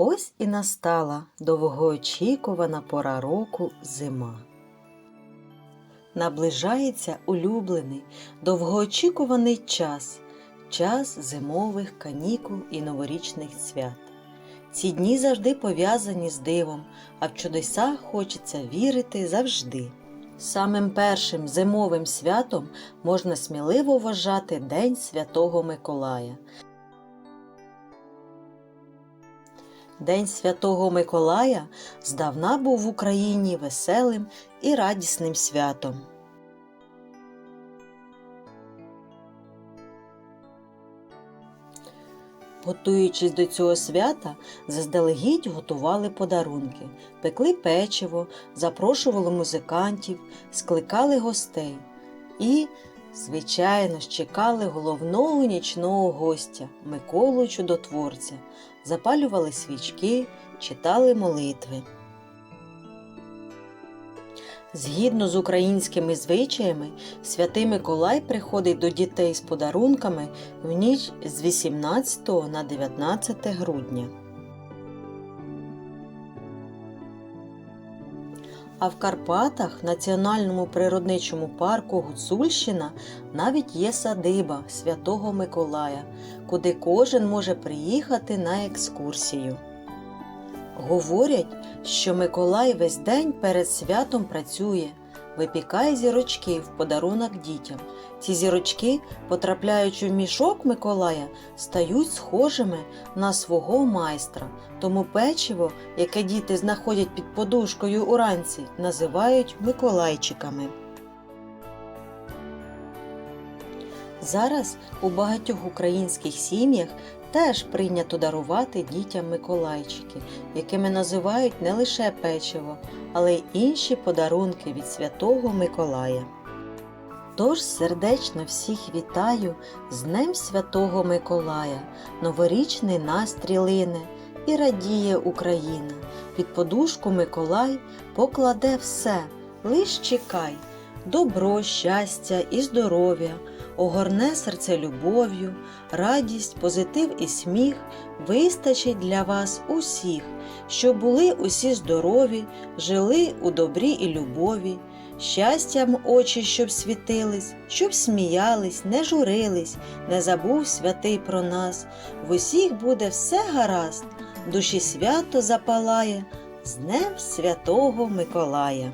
Ось і настала довгоочікувана пора року зима. Наближається улюблений, довгоочікуваний час, час зимових канікул і новорічних свят. Ці дні завжди пов'язані з дивом, а в чудеса хочеться вірити завжди. Самим першим зимовим святом можна сміливо вважати День Святого Миколая. День Святого Миколая здавна був в Україні веселим і радісним святом. Готуючись до цього свята, заздалегідь готували подарунки, пекли печиво, запрошували музикантів, скликали гостей і, звичайно ж, чекали головного нічного гостя Миколу Чудотворця, запалювали свічки, читали молитви. Згідно з українськими звичаями, святий Миколай приходить до дітей з подарунками в ніч з 18 на 19 грудня. А в Карпатах, національному природничому парку Гуцульщина, навіть є садиба Святого Миколая, куди кожен може приїхати на екскурсію. Говорять, що Миколай весь день перед святом працює, випікає зірочки в подарунок дітям. Ці зірочки, потрапляючи в мішок Миколая, стають схожими на свого майстра. Тому печиво, яке діти знаходять під подушкою уранці, називають Миколайчиками. Зараз у багатьох українських сім'ях теж прийнято дарувати дітям Миколайчики, якими називають не лише печиво, але й інші подарунки від Святого Миколая. Тож сердечно всіх вітаю з Днем Святого Миколая, новорічний настрій лине і радіє Україна. Під подушку Миколай покладе все, лиш чекай, добро, щастя і здоров'я, огорне серце любов'ю, радість, позитив і сміх вистачить для вас усіх, щоб були усі здорові, жили у добрі і любові, щастям очі, щоб світились, щоб сміялись, не журились, не забув святий про нас. В усіх буде все гаразд, душі свято запалає з Днем Святого Миколая.